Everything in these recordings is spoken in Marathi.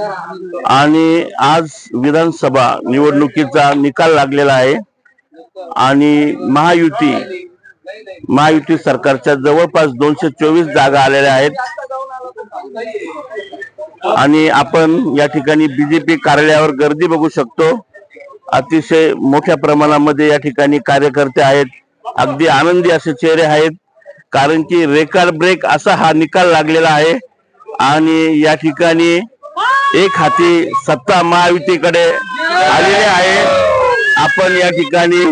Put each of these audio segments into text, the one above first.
आणि आज विधानसभा निवडणुकीचा निकाल लागलेला आहे. आणि महायुती महायुती सरकारच्या जवळपास दोनशे चोवीस जागा आलेल्या आहेत. आणि आपण या ठिकाणी बीजेपी कार्यालयावर गर्दी बघू शकतो. अतिशय मोठ्या प्रमाणामध्ये या ठिकाणी कार्यकर्ते आहेत. अगदी आनंदी असे चेहरे आहेत. कारण की रेकॉर्ड ब्रेक असा हा निकाल लागलेला आहे. आणि या ठिकाणी एक हाती सत्ता महायुतीकडे आलेली आहे. आपण या ठिकाणी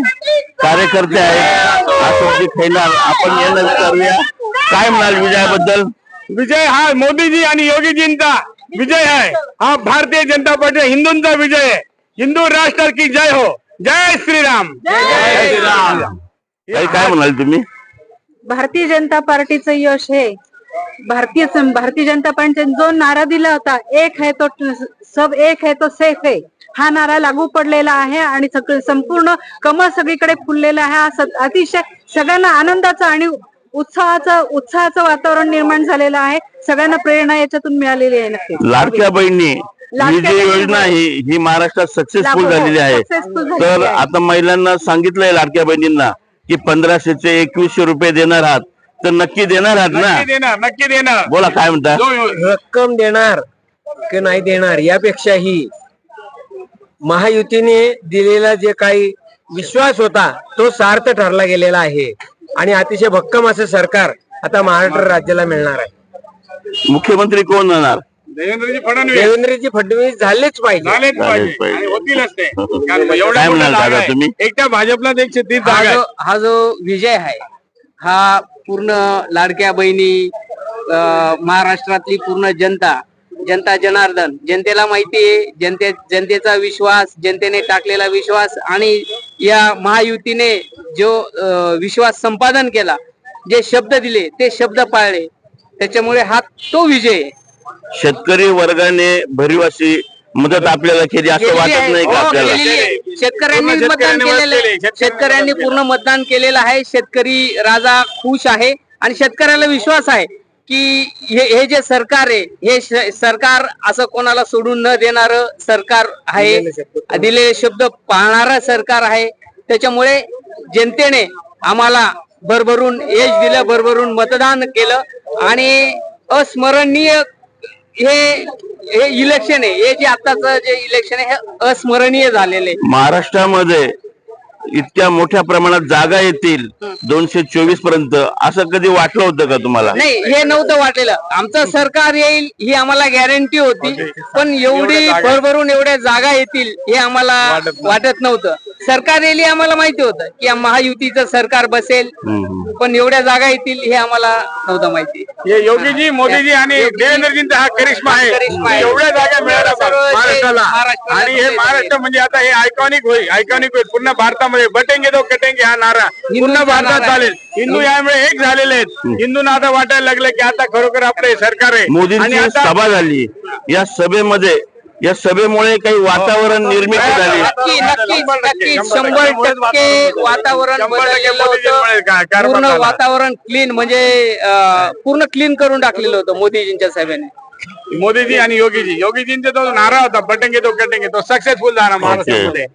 कार्यकर्ते आहेत. अशोकजी खैनार आपण यांना विचारूया काय म्हणाल विजयाबद्दल? विजय हा मोदीजी आणि योगीजींचा विजय आहे हा भारतीय जनता पार्टी हिंदूंचा विजय आहे. हिंदू राष्ट्र की जय हो. जय श्रीराम. जय श्रीराम. काय म्हणाल तुम्ही? भारतीय जनता पार्टीचं यश हे भारतीय भारतीय जनता पार्टीने जो नारा दिला होता एक है तो सब एक है तो सेफ है हा नारा लागू पडलेला आहे आणि सगळं संपूर्ण कमळ सगळीकडे फुललेला आहे. हा अतिशय सगळ्यांना आनंदाचा आणि उत्साहाचं उत्साहाचं वातावरण निर्माण झालेलं आहे. सगळ्यांना प्रेरणा याच्यातून मिळालेली आहे नक्कीच लाडक्या बहिणी ही जी योजना ही ही महाराष्ट्रात सक्सेसफुल झालेली आहे. तर आहे. आता महिलांना सांगितलंय लाडक्या बहिणींना की पंधराशेचे एकवीसशे रुपये देणार आहात. तर नक्की देणार आहात ना? नक्की देणार नक्की देणार. बोला काय म्हणता? जो- रक्कम देणार की नाही देणार यापेक्षाही महायुतीने दिलेला जे काही विश्वास होता तो सार्थ ठरला गेलेला आहे. आणि अतिशय भक्कम असं सरकार आता महाराष्ट्र राज्याला मिळणार आहे. मुख्यमंत्री कोण होणार देवेंद्रजी फडणवीस. देवेंद्रजी फडणवीस झालेच पाहिजे. झालेच झालेच पाहिजे. पाहिजे. आणि होतीलच ते. कारण एवढ्या काय मोठ्या म्हणाल जागा दादा आहे. तुम्ही? एकट्या भाजपला एकशे तीस हा जागा जो. हा जो विजय आहे हा पूर्ण लाडक्या बहिणी अं, महाराष्ट्रातली पूर्ण जनता जनता जनार्दन जनतेला माहिती आहे जनते जनतेचा विश्वास जनतेने टाकलेला विश्वास आणि या महायुतीने जो विश्वास संपादन केला जे शब्द दिले ते शब्द पाळले. त्याच्यामुळे हा तो विजय शेतकरी वर्गाने भरीव मदत आपल्याला केली असं केलेली वाटत आहे. नाही का हो, आपल्याला केलेली आहे. शेतकऱ्यांनी पूर्ण मतदान शेतकऱ्यांनी केलेलं आहे. केली. शेतकऱ्यांनी पूर्ण मतदान केलेलं आहे शेतकरी राजा खुश आहे आणि शेतकऱ्याला विश्वास आहे की हे हे जे सरकार आहे हे श- सरकार असं कोणाला सोडून न देणार सरकार आहे दिलेले शब्द पाळणारं सरकार आहे त्याच्यामुळे जनतेने आम्हाला भरभरून यश दिलं भरभरून मतदान केलं आणि अस्मरणीय हे हे इलेक्शन आहे. हे जे आताच जे इलेक्शन आहे हे अस्मरणीय झालेले आहे. महाराष्ट्रामध्ये इतक्या मोठ्या प्रमाणात जागा येतील दोनशे चोवीसपर्यंत. असं कधी वाटलं होतं का तुम्हाला? नाही हे नव्हतं वाटलेलं. आमचं सरकार येईल ही आम्हाला गॅरंटी होती. पण एवढी भरभरून एवढ्या जागा येतील हे आम्हाला वाटत नव्हतं. सरकार येईल आम्हाला माहिती होतं की महायुतीचं सरकार बसेल. पण एवढ्या जागा येतील हे आम्हाला नव्हतं माहिती. हे योगीजी मोदीजी आणि देवेंद्रजींचा हा करिश्मा आहे. करिश्मा आहे. एवढ्या जागा मिळाल्या सर्व जे महाराष्ट्राला. महाराष्ट्राला आणि हे महाराष्ट्र म्हणजे आता हे आयकॉनिक होईल आयकॉनिक होईल. पूर्ण भारतामध्ये बटेंगे तो कटेंगे हा नारा. पूर्ण हिंदूंचा भारतात नारा. चालेल. हिंदू यामुळे एक झालेले आहेत. हिंदूंना आता वाटायला लागलं की आता खरोखर आपलं हे सरकार आहे. मोदींची आता सभा झाली. या सभेमध्ये या सभेमुळे काही वातावरण निर्मिती झाली. नक्की नक्की नक्की शंभर टक्के वातावरण बदललेलं होतं. पूर्ण. वातावरण क्लीन म्हणजे अं, पूर्ण क्लीन करून टाकलेलं होतं मोदीजींच्या सभेने. मोदीजी आणि योगीजी. योगीजींचा तो नारा होता बटेंगे तो कटेंगे तो सक्सेसफुल झाला महाराष्ट्रामध्ये.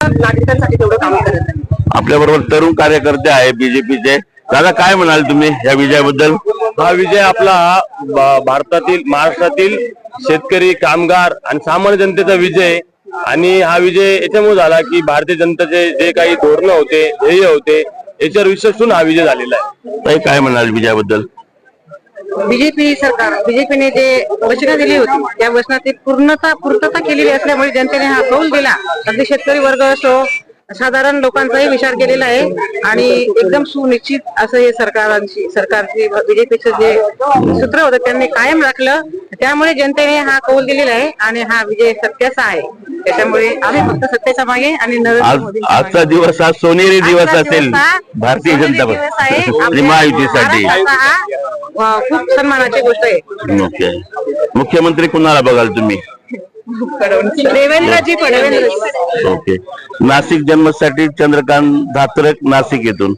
नागरिकांसाठी तेवढं काम करत आहे आपल्या बरोबर तरुण कार्यकर्ते आहे बीजेपीचे दादा काय म्हणाल तुम्ही या विजयाबद्दल? हा विजय आपला भारतातील महाराष्ट्रातील शेतकरी कामगार आणि सामान्य जनतेचा विजय. आणि हा विजय याच्यामुळे झाला की भारतीय जनतेचे जे काही धोरणं होते ध्येय होते याच्यावर विश्वासून हा विजय झालेला आहे. ताई काय म्हणाल विजयाबद्दल? बीजेपी सरकार बीजेपीने जे वचनं दिली होती त्या वचनाची पूर्णता पूर्तता केलेली असल्यामुळे जनतेने हा कौल दिला. अगदी शेतकरी वर्ग असो साधारण लोकांचाही विचार केलेला आहे आणि एकदम सुनिश्चित असं हे सरकारांची सरकारची बीजेपीचं जे सूत्र होतं त्यांनी कायम राखलं. त्यामुळे जनतेने हा कौल दिलेला आहे आणि हा विजय सत्याचा आहे. त्याच्यामुळे आम्ही फक्त सत्याच्या मागे आणि नरेंद्र मागे. आजचा दिवस हा सोनेरी दिवस असेल. भारतीय जनता. पक्ष महायुतीसाठी. खूप सन्मानाची गोष्ट आहे. मुख्यमंत्री कुणाला बघाल तुम्ही? देवेंद्रजी फडणवीस. ओके. नाशिक जन्मसाठी चंद्रकांत धात्रक नाशिक येथून.